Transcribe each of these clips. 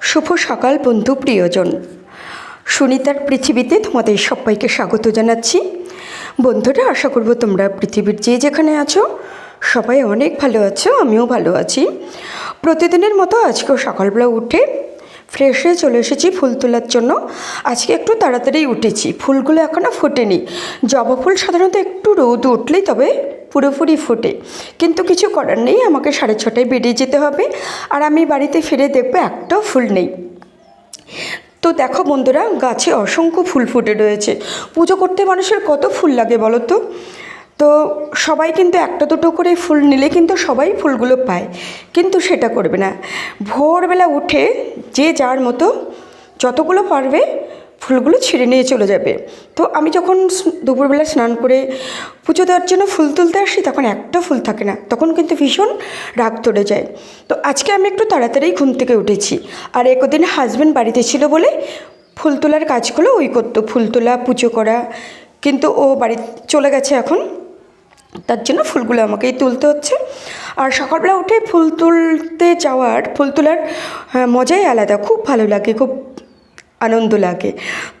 শুভ সকাল বন্ধু প্রিয়জন। সুনিতার পৃথিবীতে তোমাদের সবাইকে স্বাগত জানাচ্ছি। বন্ধুরা, আশা করব তোমরা পৃথিবীর যে যেখানে আছো, সবাই অনেক ভালো আছো, আমিও ভালো আছি। প্রতিদিনের মতো আজকেও সকালবেলা উঠে ফ্রেশ হয়ে চলে এসেছি ফুল তোলার জন্য। আজকে একটু তাড়াতাড়ি উঠেছি, ফুলগুলো এখনও ফোটেনি। জবা ফুল সাধারণত একটু রোদ উঠলেই তবে পুরোপুরি ফোটে। কিন্তু কিছু করার নেই, আমাকে সাড়ে ছটায় বেরিয়ে যেতে হবে। আর আমি বাড়িতে ফিরে দেখব একটাও ফুল নেই। তো দেখো বন্ধুরা, গাছে অসংখ্য ফুল ফুটে রয়েছে। পুজো করতে মানুষের কত ফুল লাগে বলো তো? তো সবাই কিন্তু একটা দুটো করে ফুল নিলে কিন্তু সবাই ফুলগুলো পায়। কিন্তু সেটা করবে না। ভোরবেলা উঠে যে যার মতো যতগুলো পারবে ফুলগুলো ছিঁড়ে নিয়ে চলে যাবে। তো আমি যখন দুপুরবেলা স্নান করে পুজো দেওয়ার জন্য ফুল তুলতে আসি তখন একটা ফুল থাকে না। তখন কিন্তু ভীষণ রাগ তোড়ে যায়। তো আজকে আমি একটু তাড়াতাড়ি ঘুম থেকে উঠেছি। আর একদিন হাজব্যান্ড বাড়িতে ছিল বলে ফুল তোলার কাজগুলো ওই করতো। ফুল তোলা, পুজো করা। কিন্তু ও বাড়ি চলে গেছে এখন। তার জন্য ফুলগুলো আমাকেই তুলতে হচ্ছে। আর সকালবেলা উঠে ফুল তুলতে যাওয়ার ফুল তোলার আহ, মজাই আলাদা। খুব ভালো লাগে খুব আনন্দ লাগে।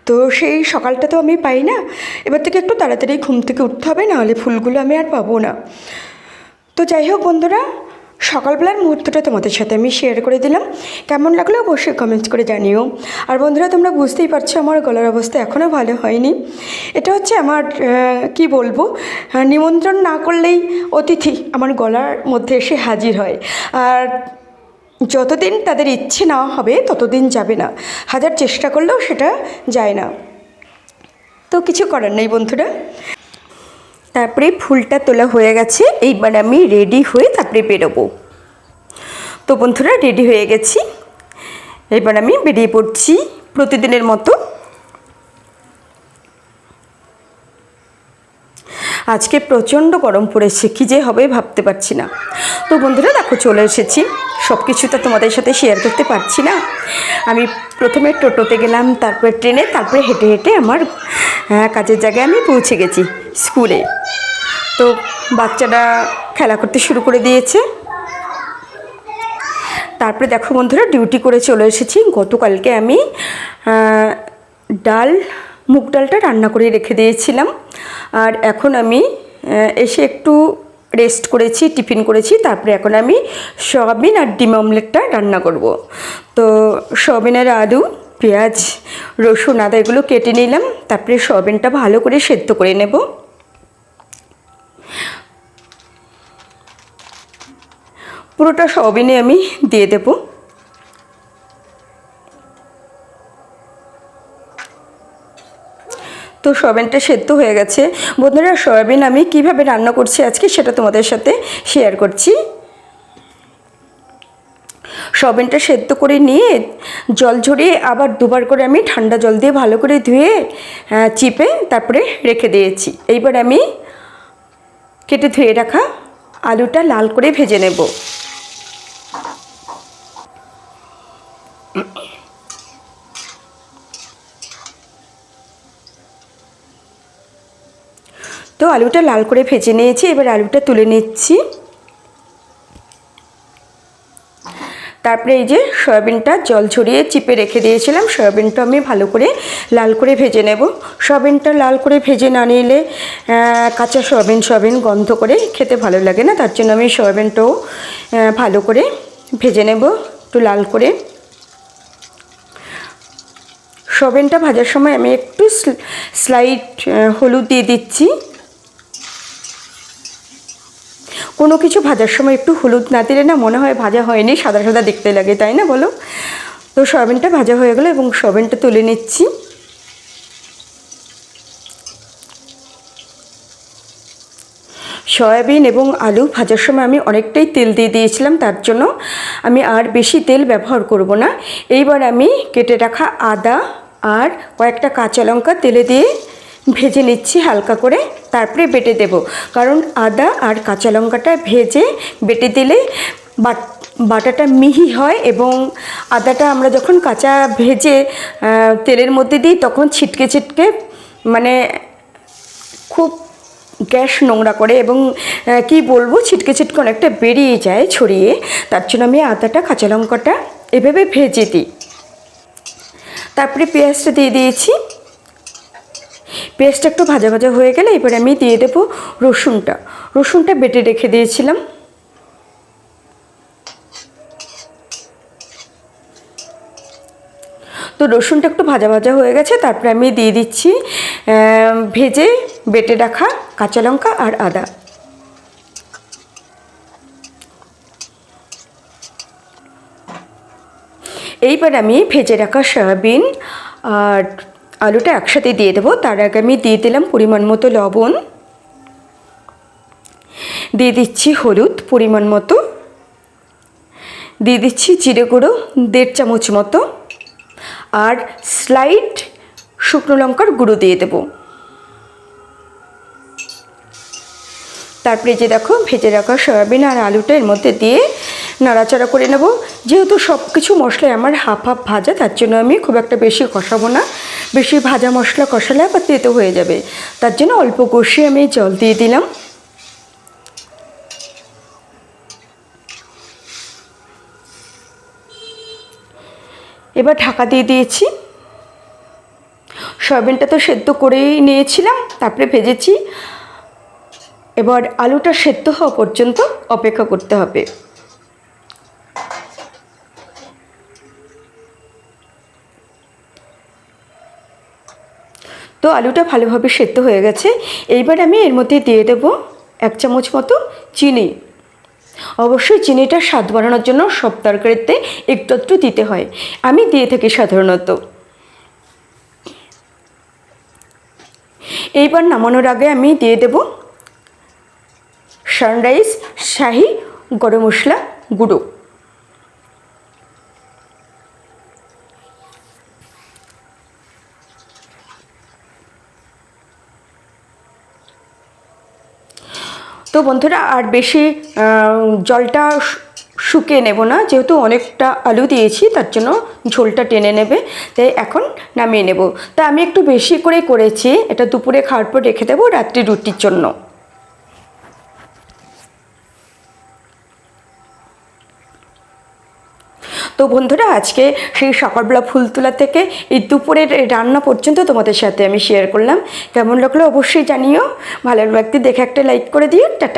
তো সেই সকালটা তো আমি পাই না। এবার থেকে একটু তাড়াতাড়ি ঘুম থেকে উঠতে হবে নাহলে ফুলগুলো আমি আর পাবো না। তো যাই হোক বন্ধুরা সকালবেলার মুহূর্তটা তোমাদের সাথে আমি শেয়ার করে দিলাম। কেমন লাগল অবশ্যই কমেন্টস করে জানিও। আর বন্ধুরা, তোমরা বুঝতেই পারছ আমার গলার অবস্থা এখনও ভালো হয়নি। এটা হচ্ছে আমার কি বলব নিমন্ত্রণ না করলেই অতিথি আমার গলার মধ্যে এসে হাজির হয়। আর যতদিন তাদের ইচ্ছে না হবে, ততদিন যাবে না। হাজার চেষ্টা করলেও সেটা যায় না। তো কিছু করার নেই বন্ধুরা। তারপরে ফুলটা তোলা হয়ে গেছে। এইবার আমি রেডি হয়ে তারপরে বেরোবো। তো বন্ধুরা রেডি হয়ে গেছি। এবার আমি বেরিয়ে পড়ছি প্রতিদিনের মতো। আজকে প্রচণ্ড গরম পড়েছে, কী যে হবে ভাবতে পারছি না। তো বন্ধুরা, দেখো চলে এসেছি। সব কিছু তো তোমাদের সাথে শেয়ার করতে পারছি না। আমি প্রথমে টোটোতে গেলাম, তারপরে ট্রেনে, তারপরে হেঁটে হেঁটে আমার কাজের জায়গায় আমি পৌঁছে গেছি স্কুলে। তো বাচ্চারা খেলা করতে শুরু করে দিয়েছে। তারপরে দেখো বন্ধুরা ডিউটি করে চলে এসেছি। গতকালকে আমি ডাল মুগ ডালটা রান্না করে রেখে দিয়েছিলাম। আর এখন আমি এসে একটু রেস্ট করেছি টিফিন করেছি, তারপরে এখন আমি সয়াবিন আর ডিম অমলেটটা রান্না করব। তো সয়াবিনের আলু, পেঁয়াজ, রসুন, আদা এগুলো কেটে নিলাম, তারপরে সয়াবিনটা ভালো করে সেদ্ধ করে নেব। পুরোটা সয়াবিনে আমি দিয়ে দেব। তো সয়াবিনটা সেদ্ধ হয়ে গেছে। বন্ধুরা, সয়াবিন আমি কীভাবে রান্না করছি আজকে সেটা তোমাদের সাথে শেয়ার করছি। সয়াবিনটা সেদ্ধ করে নিয়ে জল ঝরিয়ে আবার দুবার করে আমি ঠান্ডা জল দিয়ে ভালো করে ধুয়ে চিপে তারপরে রেখে দিয়েছি। এইবার আমি কেটে ধুয়ে রাখা আলুটা লাল করে ভেজে নেব। আলুটা লাল করে ভেজে নিয়েছি, এবার আলুটা তুলে নিচ্ছি। তারপরে এই যে সয়াবিনটা জল ছড়িয়ে চিপে রেখে দিয়েছিলাম, সয়াবিনটা আমি ভালো করে লাল করে ভেজে নেব। সয়াবিনটা লাল করে ভেজে না নিলে কাঁচা সয়াবিন সয়াবিন গন্ধ করে খেতে ভালো লাগে না, তার জন্য আমি সয়াবিনটাও ভালো করে ভেজে নেব, একটু লাল করে। সয়াবিনটা ভাজার সময় আমি একটু স্লাইট হলুদ দিয়ে দিচ্ছি। কোনো কিছু ভাজার সময় একটু হলুদ না দিলে না মনে হয় ভাজা হয়নি, সাদা সাদা দেখতে লাগে, তাই না বলো? তো সয়াবিনটা ভাজা হয়ে গেলো এবং সয়াবিনটা তুলে নিচ্ছি। সয়াবিন এবং আলু ভাজার সময় আমি অনেকটাই তেল দিয়ে দিয়েছিলাম, তার জন্য আমি আর বেশি তেল ব্যবহার করব না। এইবার আমি কেটে রাখা আদা আর কয়েকটা কাঁচা লঙ্কা তেলে দিয়ে ভেজে নিচ্ছি হালকা করে, তারপরে বেটে দেব। কারণ আদা আর কাঁচা লঙ্কাটা ভেজে বেটে দিলে বাট, বাটাটা মিহি হয় এবং আদাটা আমরা যখন কাঁচা ভেজে তেলের মধ্যে দিই, তখন ছিটকে ছিটকে মানে খুব গ্যাস নোংরা করে এবং কি বলব, ছিটকে ছিটকে অনেকটা বেরিয়ে যায় ছড়িয়ে। তার জন্য আমি আদাটা, কাঁচা লঙ্কাটা এভাবে ভেজে দিই। তারপরে পেঁয়াজটা দিয়ে দিয়েছি। পেঁয়াজটা একটু ভাজা ভাজা হয়ে গেলে এবার আমি দিয়ে দেবো রসুনটা। রসুনটা বেটে রেখে দিয়েছিলাম। তো রসুনটা একটু ভাজা ভাজা হয়ে গেছে, তারপরে আমি দিয়ে দিচ্ছি ভেজে বেটে রাখা কাঁচা লঙ্কা আর আদা। এইবার আমি ভেজে রাখা সয়াবিন আর আলুটা একসাথে দিয়ে দেবো। তার আগে আমি দিয়ে দিলাম পরিমাণ মতো লবণ। দিয়ে দিচ্ছি হলুদ পরিমাণ মতো। দিয়ে দিচ্ছি জিরে গুঁড়ো দেড় চামচ মতো। আর স্লাইড শুকনো লঙ্কার গুঁড়ো দিয়ে দেবো। তারপরে যে দেখো, ভেজে রাখা সয়াবিন আর আলুটা এর মধ্যে দিয়ে নাড়াচাড়া করে নেব। যেহেতু সব কিছু মশলাই আমার হাফ হাফ ভাজা, তার জন্য আমি খুব একটা বেশি কষাবো না। বেশি ভাজা মশলা কষালে আবার তেতো হয়ে যাবে। তার জন্য অল্প কষিয়ে আমি জল দিয়ে দিলাম। এবার ঢাকা দিয়ে দিয়েছি। সয়াবিনটা তো সেদ্ধ করেই নিয়েছিলাম, তারপরে ভেজেছি। এবার আলুটা সেদ্ধ হওয়া পর্যন্ত অপেক্ষা করতে হবে। তো আলুটা ভালোভাবে সেদ্ধ হয়ে গেছে। এইবার আমি এর মধ্যে দিয়ে দেব এক চামচ মতো চিনি। অবশ্যই চিনিটা স্বাদ বাড়ানোর জন্য সব তরকারিতে একটু একটু দিতে হয়। আমি দিয়ে থাকি সাধারণত। এইবার নামানোর আগে আমি দিয়ে দেব সানরাইজ শাহি, গরম মশলা, গুঁড়ো। তো বন্ধুরা, আর বেশি জলটা শুকিয়ে নেব না, যেহেতু অনেকটা আলু দিয়েছি, তার জন্য ঝোলটা টেনে নেবে। তাই এখন নামিয়ে নেব। তা আমি একটু বেশি করে করেছি, এটা দুপুরে খাওয়ার পর রেখে দেবো রাত্রি রুটির জন্য। তো বন্ধুরা, আজকে সেই সকালবেলা ফুল তোলা থেকে এই দুপুরের রান্না পর্যন্ত তোমাদের সাথে আমি শেয়ার করলাম। কেমন লাগল অবশ্যই জানিও। ভালো লাগতে দেখে একটা লাইক করে দিও। টাটা।